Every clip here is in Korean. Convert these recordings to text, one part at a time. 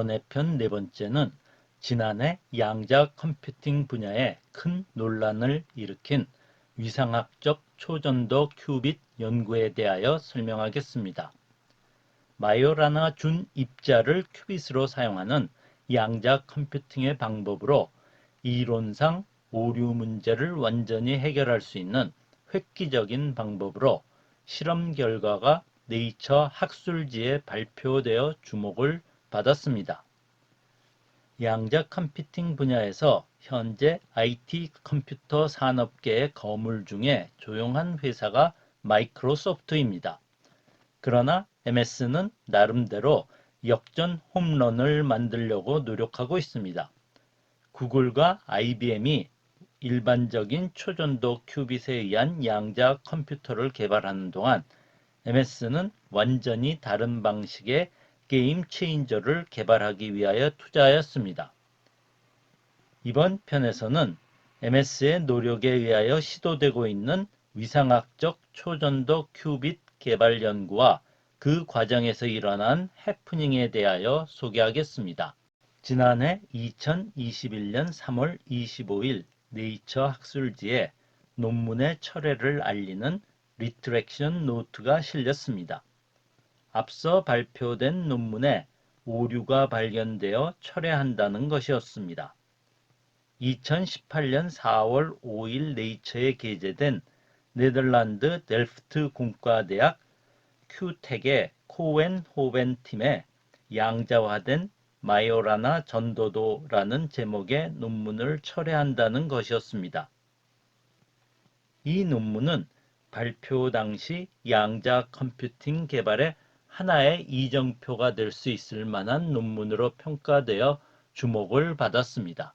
번외편 네 번째는 지난해 양자 컴퓨팅 분야에 큰 논란을 일으킨 위상학적 초전도 큐빗 연구에 대하여 설명하겠습니다. 마요라나 준 입자를 큐빗으로 사용하는 양자 컴퓨팅의 방법으로 이론상 오류 문제를 완전히 해결할 수 있는 획기적인 방법으로 실험 결과가 네이처 학술지에 발표되어 주목을 받았습니다. 양자 컴퓨팅 분야에서 현재 IT 컴퓨터 산업계의 거물 중에 조용한 회사가 마이크로소프트입니다. 그러나 MS는 나름대로 역전 홈런을 만들려고 노력하고 있습니다. 구글과 IBM이 일반적인 초전도 큐빗에 의한 양자 컴퓨터를 개발하는 동안 MS는 완전히 다른 방식의 게임 체인저를 개발하기 위하여 투자하였습니다. 이번 편에서는 MS의 노력에 의하여 시도되고 있는 위상학적 초전도 큐빗 개발 연구와 그 과정에서 일어난 해프닝에 대하여 소개하겠습니다. 지난해 2021년 3월 25일 네이처 학술지에 논문의 철회를 알리는 리트렉션 노트가 실렸습니다. 앞서 발표된 논문에 오류가 발견되어 철회한다는 것이었습니다. 2018년 4월 5일 네이처에 게재된 네덜란드 델프트 공과대학 큐텍의 코웬 호벤 팀의 양자화된 마요라나 전도도라는 제목의 논문을 철회한다는 것이었습니다. 이 논문은 발표 당시 양자 컴퓨팅 개발의 하나의 이정표가 될 수 있을 만한 논문으로 평가되어 주목을 받았습니다.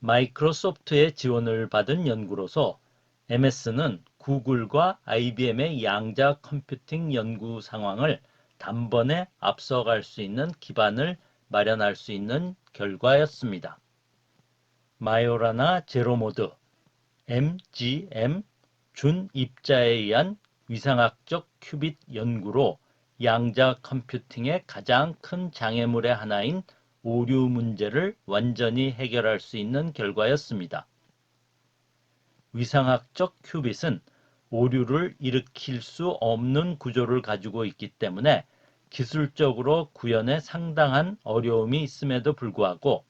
마이크로소프트의 지원을 받은 연구로서 MS는 구글과 IBM의 양자 컴퓨팅 연구 상황을 단번에 앞서갈 수 있는 기반을 마련할 수 있는 결과였습니다. 마요라나 제로모드, MGM, 준 입자에 의한 위상학적 큐빗 연구로 양자 컴퓨팅의 가장 큰 장애물의 하나인 오류 문제를 완전히 해결할 수 있는 결과였습니다. 위상학적 큐빗은 오류를 일으킬 수 없는 구조를 가지고 있기 때문에 기술적으로 구현에 상당한 어려움이 있음에도 불구하고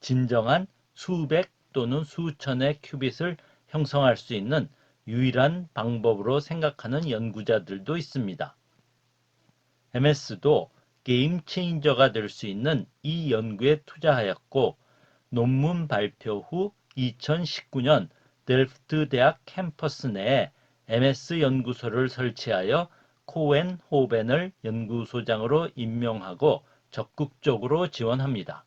진정한 수백 또는 수천의 큐빗을 형성할 수 있는 유일한 방법으로 생각하는 연구자들도 있습니다. MS도 게임 체인저가 될 수 있는 이 연구에 투자하였고 논문 발표 후 2019년 델프트 대학 캠퍼스 내에 MS 연구소를 설치하여 코엔 호벤을 연구소장으로 임명하고 적극적으로 지원합니다.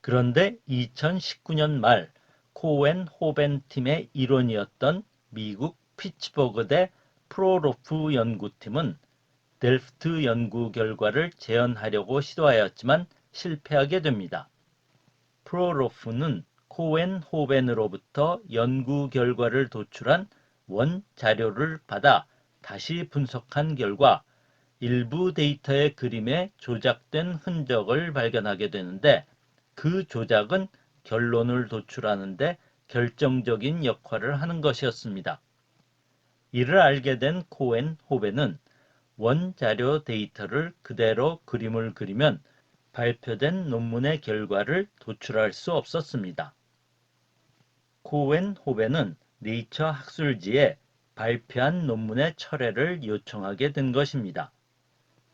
그런데 2019년 말 코엔 호벤 팀의 일원이었던 미국 피츠버그 대 프로로프 연구팀은 델프트 연구 결과를 재현하려고 시도하였지만 실패하게 됩니다. 프로로프는 코엔 호벤으로부터 연구 결과를 도출한 원 자료를 받아 다시 분석한 결과 일부 데이터의 그림에 조작된 흔적을 발견하게 되는데 그 조작은 결론을 도출하는데 결정적인 역할을 하는 것이었습니다. 이를 알게 된 코엔 호벤은 원자료 데이터를 그대로 그림을 그리면 발표된 논문의 결과를 도출할 수 없었습니다. 코엔 호벤은 네이처 학술지에 발표한 논문의 철회를 요청하게 된 것입니다.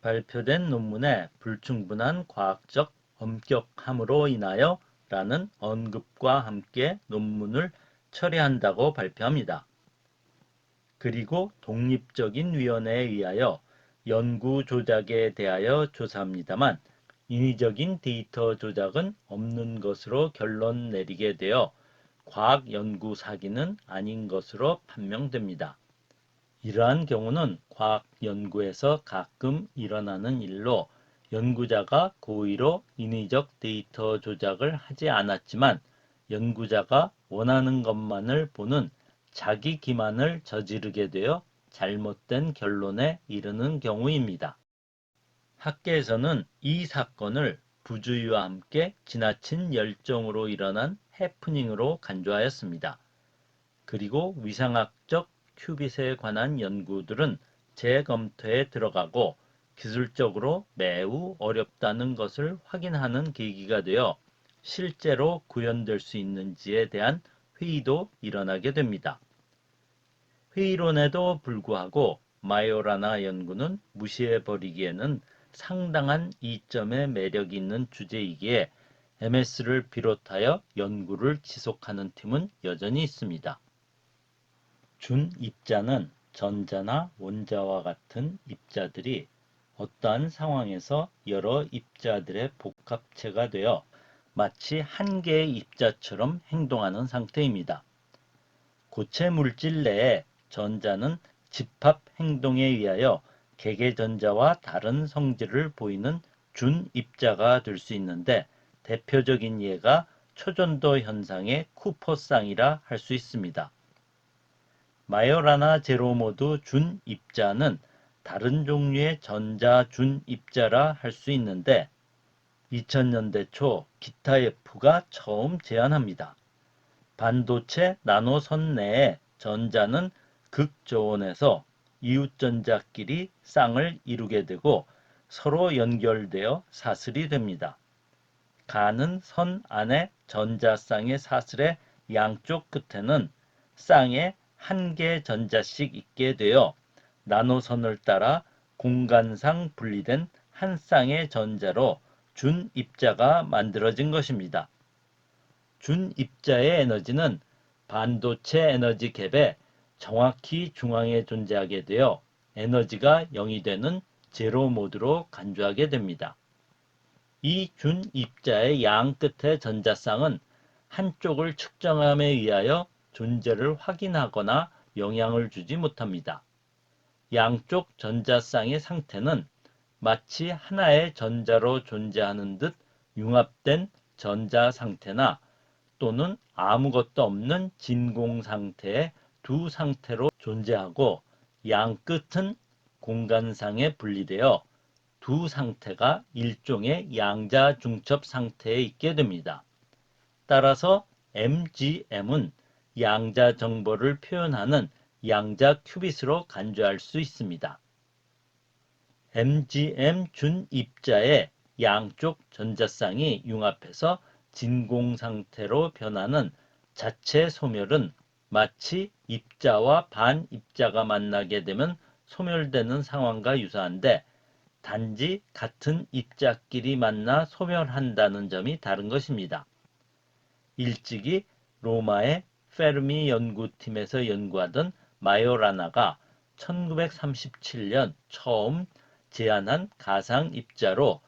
발표된 논문에 불충분한 과학적 엄격함으로 인하여 라는 언급과 함께 논문을 철회한다고 발표합니다. 그리고 독립적인 위원회에 의하여 연구 조작에 대하여 조사합니다만 인위적인 데이터 조작은 없는 것으로 결론 내리게 되어 과학 연구 사기는 아닌 것으로 판명됩니다. 이러한 경우는 과학 연구에서 가끔 일어나는 일로 연구자가 고의로 인위적 데이터 조작을 하지 않았지만 연구자가 원하는 것만을 보는 자기 기만을 저지르게 되어 잘못된 결론에 이르는 경우입니다. 학계에서는 이 사건을 부주의와 함께 지나친 열정으로 일어난 해프닝으로 간주하였습니다. 그리고 위상학적 큐빗에 관한 연구들은 재검토에 들어가고 기술적으로 매우 어렵다는 것을 확인하는 계기가 되어 실제로 구현될 수 있는지에 대한 회의도 일어나게 됩니다. 회의론에도 불구하고 마요라나 연구는 무시해버리기에는 상당한 이점의 매력이 있는 주제이기에 MS를 비롯하여 연구를 지속하는 팀은 여전히 있습니다. 준 입자는 전자나 원자와 같은 입자들이 어떠한 상황에서 여러 입자들의 복합체가 되어 마치 한 개의 입자처럼 행동하는 상태입니다. 고체 물질 내에 전자는 집합 행동에 의하여 개개전자와 다른 성질을 보이는 준 입자가 될 수 있는데 대표적인 예가 초전도 현상의 쿠퍼쌍이라 할 수 있습니다. 마요라나 제로모드 준 입자는 다른 종류의 전자 준 입자라 할 수 있는데 2000년대 초 기타 F가 처음 제안합니다. 반도체 나노선 내에 전자는 극저온에서 이웃전자끼리 쌍을 이루게 되고 서로 연결되어 사슬이 됩니다. 가는 선 안에 전자쌍의 사슬의 양쪽 끝에는 쌍에 한 개 전자씩 있게 되어 나노선을 따라 공간상 분리된 한 쌍의 전자로 준 입자가 만들어진 것입니다. 준 입자의 에너지는 반도체 에너지 갭의 정확히 중앙에 존재하게 되어 에너지가 0이 되는 제로 모드로 간주하게 됩니다. 이 준 입자의 양 끝의 전자쌍은 한쪽을 측정함에 의하여 존재를 확인하거나 영향을 주지 못합니다. 양쪽 전자쌍의 상태는 마치 하나의 전자로 존재하는 듯 융합된 전자 상태나 또는 아무것도 없는 진공 상태의 두 상태로 존재하고 양 끝은 공간상에 분리되어 두 상태가 일종의 양자 중첩 상태에 있게 됩니다. 따라서 MGM은 양자 정보를 표현하는 양자 큐빗으로 간주할 수 있습니다. MGM 준 입자의 양쪽 전자쌍이 융합해서 진공 상태로 변하는 자체 소멸은 마치 입자와 반입자가 만나게 되면 소멸되는 상황과 유사한데 단지 같은 입자끼리 만나 소멸한다는 점이 다른 것입니다. 일찍이 로마의 페르미 연구팀에서 연구하던 마요라나가 1937년 처음 제안한 가상 입자로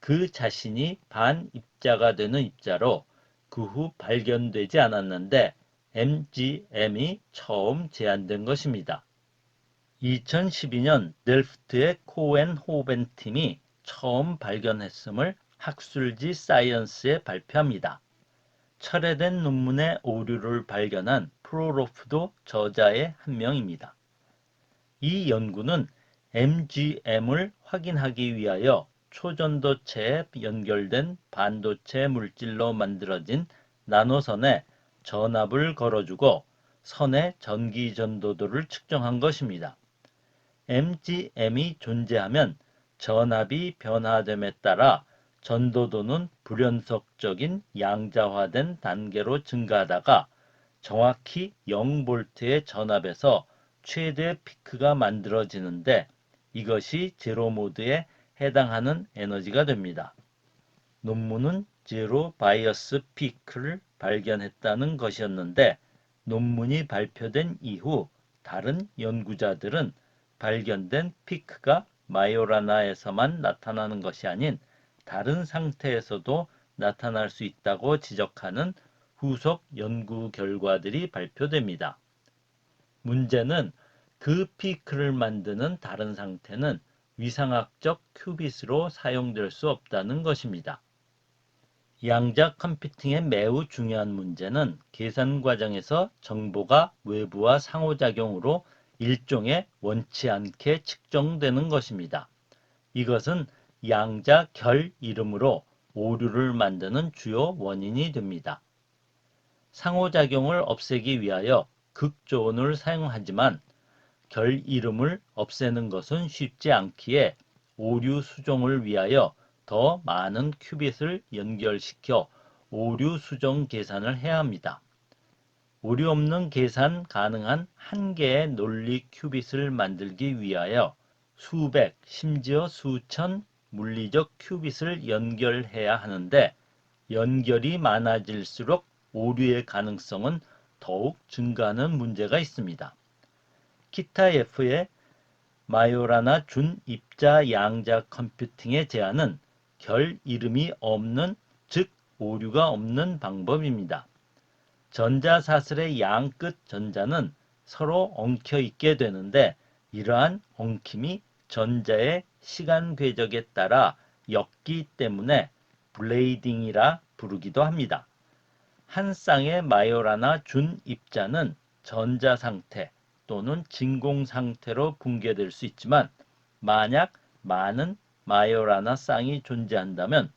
그 자신이 반입자가 되는 입자로 그 후 발견되지 않았는데 MGM이 처음 제안된 것입니다. 2012년 델프트의 코엔 호벤 팀이 처음 발견했음을 학술지 사이언스에 발표합니다. 철회된 논문의 오류를 발견한 프로로프도 저자의 한 명입니다. 이 연구는 MGM을 확인하기 위하여 초전도체에 연결된 반도체 물질로 만들어진 나노선에 전압을 걸어주고 선의 전기 전도도를 측정한 것입니다. MGM이 존재하면 전압이 변화됨에 따라 전도도는 불연속적인 양자화된 단계로 증가하다가 정확히 0볼트의 전압에서 최대 피크가 만들어지는데 이것이 제로 모드에 해당하는 에너지가 됩니다. 논문은 제로 바이어스 피크를 발견했다는 것이었는데 논문이 발표된 이후 다른 연구자들은 발견된 피크가 마요라나에서만 나타나는 것이 아닌 다른 상태에서도 나타날 수 있다고 지적하는 후속 연구 결과들이 발표됩니다. 문제는 그 피크를 만드는 다른 상태는 위상학적 큐빗으로 사용될 수 없다는 것입니다. 양자 컴퓨팅의 매우 중요한 문제는 계산 과정에서 정보가 외부와 상호작용으로 일종의 원치 않게 측정되는 것입니다. 이것은 양자 결 이름으로 오류를 만드는 주요 원인이 됩니다. 상호작용을 없애기 위하여 극조온을 사용하지만 결 이름을 없애는 것은 쉽지 않기에 오류 수정을 위하여 더 많은 큐빗을 연결시켜 오류 수정 계산을 해야 합니다. 오류 없는 계산 가능한 한 개의 논리 큐빗을 만들기 위하여 수백, 심지어 수천 물리적 큐빗을 연결해야 하는데 연결이 많아질수록 오류의 가능성은 더욱 증가하는 문제가 있습니다. 키타 F의 마요라나 준 입자 양자 컴퓨팅의 제안은 결 이름이 없는 즉 오류가 없는 방법입니다. 전자사슬의 양끝 전자는 서로 엉켜 있게 되는데 이러한 엉킴이 전자의 시간 궤적에 따라 엮기 때문에 블레이딩이라 부르기도 합니다. 한 쌍의 마요라나 준 입자는 전자 상태 또는 진공 상태로 붕괴될 수 있지만 만약 많은 마요라나 쌍이 존재한다면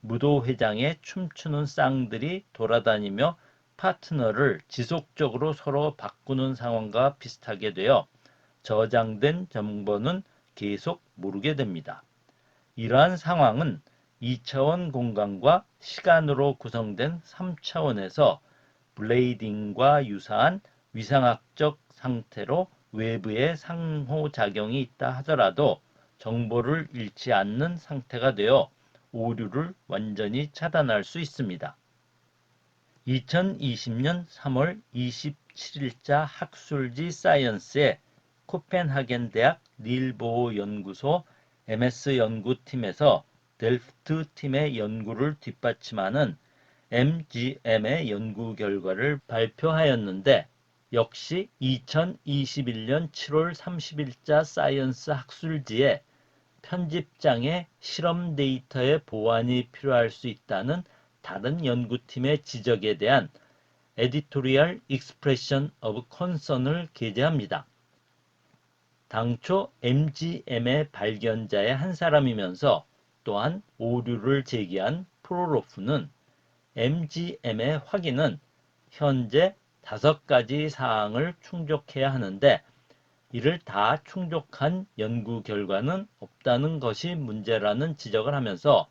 무도 회장에 춤추는 쌍들이 돌아다니며 파트너를 지속적으로 서로 바꾸는 상황과 비슷하게 되어 저장된 정보는 계속 모르게 됩니다. 이러한 상황은 2차원 공간과 시간으로 구성된 3차원에서 블레이딩과 유사한 위상학적 상태로 외부의 상호작용이 있다 하더라도 정보를 잃지 않는 상태가 되어 오류를 완전히 차단할 수 있습니다. 2020년 3월 27일자 학술지 사이언스의 코펜하겐 대학 닐보호 연구소 MS 연구팀에서 델프트 팀의 연구를 뒷받침하는 MGM의 연구 결과를 발표하였는데 역시 2021년 7월 30일자 사이언스 학술지에 편집장의 실험 데이터의 보완이 필요할 수 있다는 다른 연구팀의 지적에 대한 Editorial Expression of Concern을 게재합니다. 당초 MGM의 발견자의 한 사람이면서 또한 오류를 제기한 프로로프는 MGM의 확인은 현재 다섯 가지 사항을 충족해야 하는데 이를 다 충족한 연구 결과는 없다는 것이 문제라는 지적을 하면서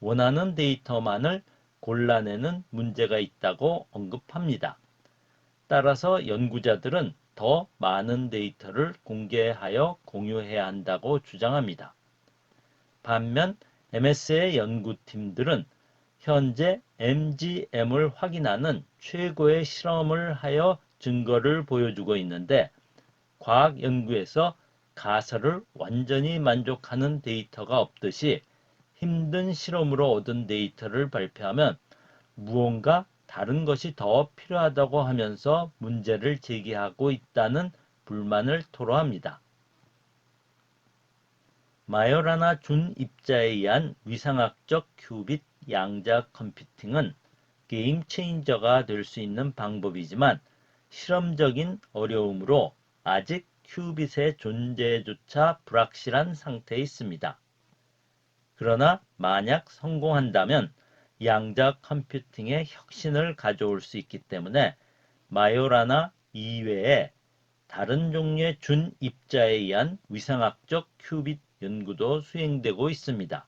원하는 데이터만을 골라내는 문제가 있다고 언급합니다. 따라서 연구자들은 더 많은 데이터를 공개하여 공유해야 한다고 주장합니다. 반면 MS의 연구팀들은 현재 MGM을 확인하는 최고의 실험을 하여 증거를 보여주고 있는데 과학 연구에서 가설을 완전히 만족하는 데이터가 없듯이 힘든 실험으로 얻은 데이터를 발표하면 무언가 다른 것이 더 필요하다고 하면서 문제를 제기하고 있다는 불만을 토로합니다. 마요라나 준 입자에 의한 위상학적 큐빗 양자 컴퓨팅은 게임 체인저가 될 수 있는 방법이지만 실험적인 어려움으로 아직 큐빗의 존재조차 불확실한 상태에 있습니다. 그러나 만약 성공한다면 양자 컴퓨팅의 혁신을 가져올 수 있기 때문에 마요라나 이외에 다른 종류의 준 입자에 의한 위상학적 큐빗 연구도 수행되고 있습니다.